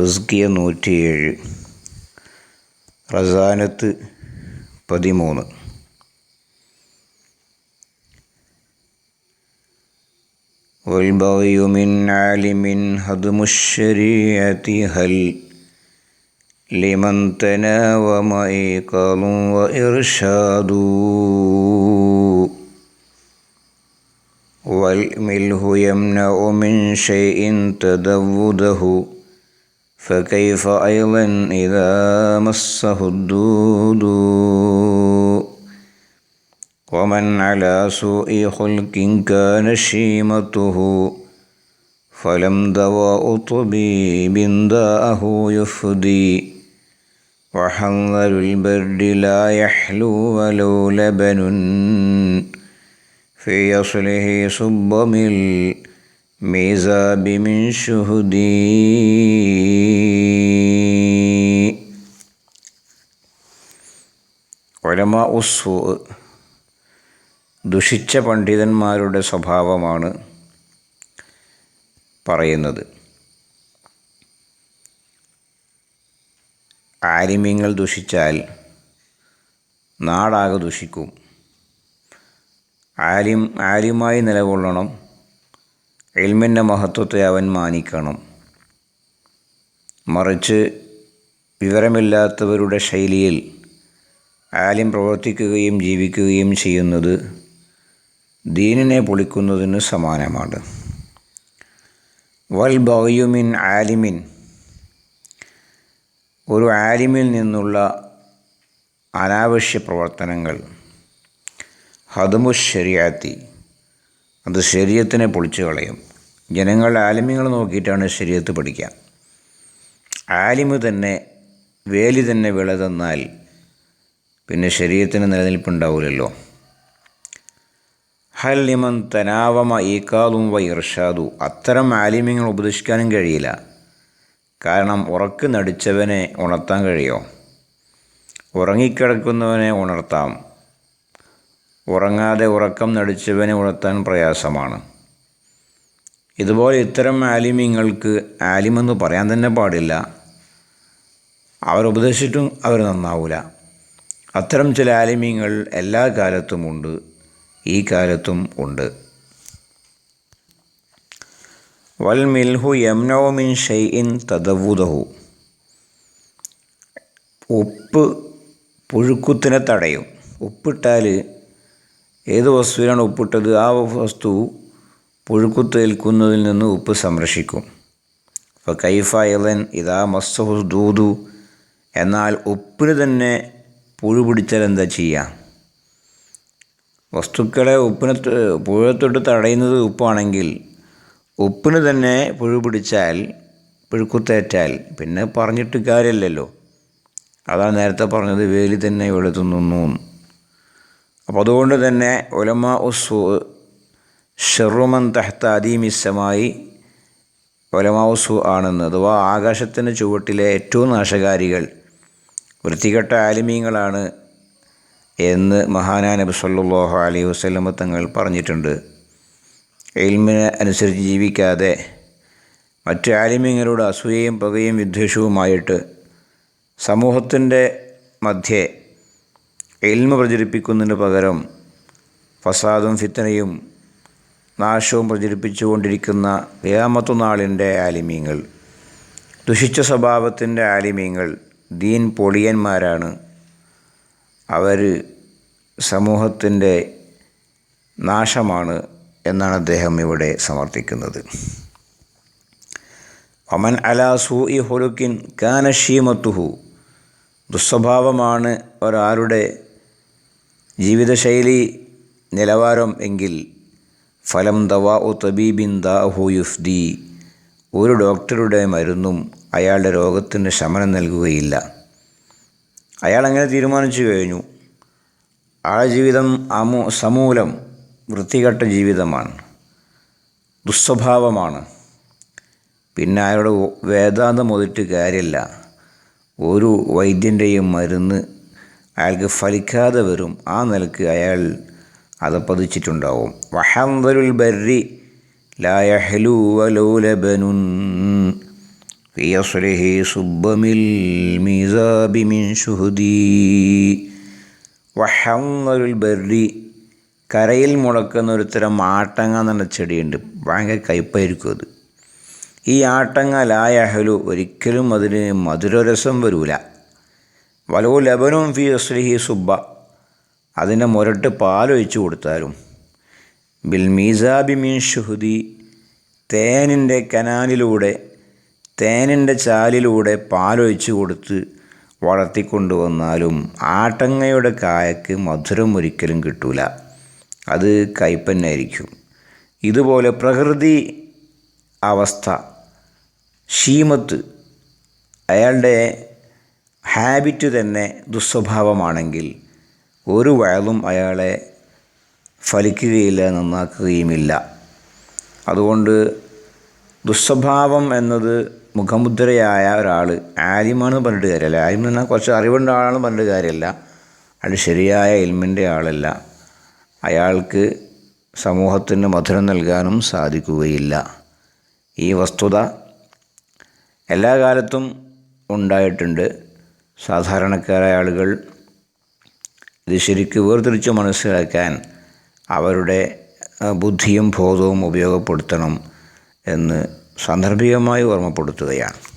റിസ്കിയ നൂറ്റിയേഴ് റസാനത്ത് പതിമൂന്ന് والبغي من عالم هدم الشريعة هل لمن تناوم إيقاظ وإرشاد والمله يمنع من شيء تدوده فكيف أيضا إذا مسه الدود؟ ومن على سوء خلق كان شيمته فلم دواء طبيب داءه يفدي. وحذر البرد لا يحلو ولو لبن في أصله صب من الميزاب من شهدي. ഉസ്സു ദുഷിച്ച പണ്ഡിതന്മാരുടെ സ്വഭാവമാണ് പറയുന്നത്. ആരിമ്യങ്ങൾ ദുഷിച്ചാൽ നാടാകെ ദുഷിക്കും. ആലിം ആലിമായി നിലകൊള്ളണം. എൽമിന്റെ മഹത്വത്തെ അവൻ മാനിക്കണം. മറിച്ച് വിവരമില്ലാത്തവരുടെ ശൈലിയിൽ ആലിം പ്രവർത്തിക്കുകയും ജീവിക്കുകയും ചെയ്യുന്നത് ദീനിനെ പൊളിക്കുന്നതിന് സമാനമാണ്. വൽ ബഹയുമിൻ ആലിമിൻ. ഒരു ആലിമിൽ നിന്നുള്ള അനാവശ്യ പ്രവർത്തനങ്ങൾ. ഹദമു അത് ശരീരത്തിനെ പൊളിച്ചു കളയും. ജനങ്ങൾ ആലിമ്യങ്ങൾ നോക്കിയിട്ടാണ് ശരീരത്ത് പഠിക്കുക. ആലിമ് തന്നെ വേലി തന്നെ വിള തന്നാൽ പിന്നെ ശരീരത്തിന് നിലനിൽപ്പുണ്ടാവില്ലല്ലോ ഹൽ ലിമൻ തനാവമ ഈക്കാതും വ ഇർഷാദു. അത്തരം ആലിമ്യങ്ങൾ ഉപദേശിക്കാനും കഴിയില്ല. കാരണം ഉറക്ക് നടിച്ചവനെ ഉണർത്താൻ കഴിയോ? ഉറങ്ങിക്കിടക്കുന്നവനെ ഉണർത്താം. ഉറങ്ങാതെ ഉറക്കം നടിച്ചവനെ ഉണർത്താൻ പ്രയാസമാണ്. ഇതുപോലെ ഇത്തരം ആലിമ്യങ്ങൾക്ക് ആലിമെന്ന് പറയാൻ തന്നെ പാടില്ല. അവരുപദേശിച്ചിട്ടും അവർ നന്നാവില്ല അത്തരം ചില ആലിമ്യങ്ങൾ എല്ലാ കാലത്തുമുണ്ട് ഈ കാലത്തും ഉണ്ട്. വൽ മിൽഹു യംനോമിൻ ഷെയ്ഇൻ തദവുദഹു ഉപ്പ് പുഴുക്കുത്തിനെ തടയും. ഉപ്പിട്ടാൽ ഏത് വസ്തുവിനാണ് ഉപ്പിട്ടത്? ആ വസ്തു പുഴുക്കുത്തേൽക്കുന്നതിൽ നിന്ന് ഉപ്പ് സംരക്ഷിക്കും. അപ്പോൾ കൈഫ ഇലൻ ഇതാ മസ്സഹു ദൂതു എന്നാൽ ഉപ്പിന് തന്നെ പുഴു പിടിച്ചാൽ എന്താ ചെയ്യുക വസ്തുക്കളെ ഉപ്പിന് പുഴത്തൊട്ട് തടയുന്നത് ഉപ്പാണെങ്കിൽ ഉപ്പിന് തന്നെ പുഴു പിടിച്ചാൽ പുഴുക്കുത്തേറ്റാൽ പിന്നെ പറഞ്ഞിട്ട് കാര്യമില്ലല്ലോ അതാണ് നേരത്തെ പറഞ്ഞത് വേലി തന്നെ വെളുത്തുന്നു അപ്പോൾ അതുകൊണ്ട് തന്നെ ഒലമ ഉസ്സു ഷെറുമൻ തഹത്ത അദീമിസമായി ഒലമ ഉസു ആണെന്ന് അഥവാ ആകാശത്തിന്റെ ചുവട്ടിലെ ഏറ്റവും നാശകാരികൾ വൃത്തികെട്ട ആലിമീങ്ങളാണ് എന്ന് മഹാനാ നബി സല്ലാഹു അലൈഹി വസ്ലമ തങ്ങൾ പറഞ്ഞിട്ടുണ്ട്. എൽമിനെ അനുസരിച്ച് ജീവിക്കാതെ മറ്റ് ആലിമീങ്ങളോട് അസൂയയും പകയും വിദ്വേഷവുമായിട്ട് സമൂഹത്തിന്റെ മധ്യേ എൽമ പ്രചരിപ്പിക്കുന്നതിന് പകരം ഫസാദും ഫിത്തനയും നാശവും പ്രചരിപ്പിച്ചുകൊണ്ടിരിക്കുന്ന വ്യാമത്തു നാളിന്റെ ആലിമ്യങ്ങൾ ദുഷിച്ച സ്വഭാവത്തിന്റെ ആലിമ്യങ്ങൾ ദീൻ പൊളിയന്മാരാണ്. അവർ സമൂഹത്തിന്റെ നാശമാണ് എന്നാണ് അദ്ദേഹം ഇവിടെ സമർത്ഥിക്കുന്നത്. ഒമൻ അലാ സൂ ഇ ഹൊലുക്കിൻ കാനഷീമത്തുഹു ദുസ്വഭാവമാണ് ഒരാളുടെ ജീവിതശൈലി നിലവാരം എങ്കിൽ ഫലം ദവാ ഉ തബീബിൻ ദാഹു യുഫ്ദി. ഒരു ഡോക്ടറുടെ മരുന്നും അയാളുടെ രോഗത്തിന് ശമനം നൽകുകയില്ല. അയാൾ അങ്ങനെ തീരുമാനിച്ചു കഴിഞ്ഞു? ആ ജീവിതം അമൂ സമൂലം വൃത്തികെട്ട ജീവിതമാണ്. ദുസ്വഭാവമാണ്. പിന്നെ അയാളുടെ വേദാന്തം ഒതിട്ട് കാര്യമില്ല. ഒരു വൈദ്യന്റെയും മരുന്ന് അയാൾക്ക് ഫലിക്കാതെ വരും. ആ നിലയ്ക്ക് അയാൾ അത് പതിച്ചിട്ടുണ്ടാവും വഹന്തരുൽ ബർരി ലായഹലു വലൂലബനുൻ في أصله صب من الميزاب من شهدي വഹന്നൊരു ബെറി കരയിൽ മുളക്കുന്ന ഒരു തരം ആട്ടങ്ങ എന്നുള്ള ചെടിയുണ്ട് ഭയങ്കര കയ്പായിരിക്കും അത് ഈ ആട്ടങ്ങ ലായഹലു ഒരിക്കലും അതിന് മധുരരസം വരൂല വലോ ലബനും ഫി അസ്ലിഹി സുബ്ബ അതിൻ്റെ മുരട്ട് പാലൊഴിച്ച് കൊടുത്താലും ബിൽ മീസാബി ഷുഹുദി തേനിന്റെ കനാലിലൂടെ തേനിന്റെ ചാലിലൂടെ പാലൊഴിച്ചു കൊടുത്ത് വളർത്തിക്കൊണ്ടുവന്നാലും ആട്ടങ്ങയുടെ കായക്ക് മധുരം ഒരിക്കലും കിട്ടൂല. അത് കയ്പന്നായിരിക്കും. ഇതുപോലെ പ്രകൃതി അവസ്ഥ ഷീമത്ത് അയാളുടെ ഹാബിറ്റ് തന്നെ ദുസ്വഭാവമാണെങ്കിൽ ഒരു വയലും അയാളെ ഫലിക്കുകയില്ല നന്നാക്കുകയുമില്ല. അതുകൊണ്ട് ദുസ്വഭാവം എന്നത് മുഖമുദ്രയായ ഒരാൾ ആര്യമാണെന്ന് പറഞ്ഞിട്ട് കാര്യമല്ല. ആലിം എന്ന് പറഞ്ഞാൽ കുറച്ച് അറിവുണ്ട ആളാണെന്ന് പറഞ്ഞിട്ട് കാര്യമല്ല. അയാൾ ശരിയായ ഇൽമിന്റെ ആളല്ല. അയാൾക്ക് സമൂഹത്തിന് മധുരം നൽകാനും സാധിക്കുകയില്ല. ഈ വസ്തുത എല്ലാ കാലത്തും ഉണ്ടായിട്ടുണ്ട്. സാധാരണക്കാരായ ആളുകൾ ഇത് ശരിക്ക് വേർതിരിച്ച് മനസ്സിലാക്കാൻ അവരുടെ ബുദ്ധിയും ബോധവും ഉപയോഗപ്പെടുത്തണം എന്ന് സാന്ദർഭികമായി ഓർമ്മപ്പെടുത്തുകയാണ്.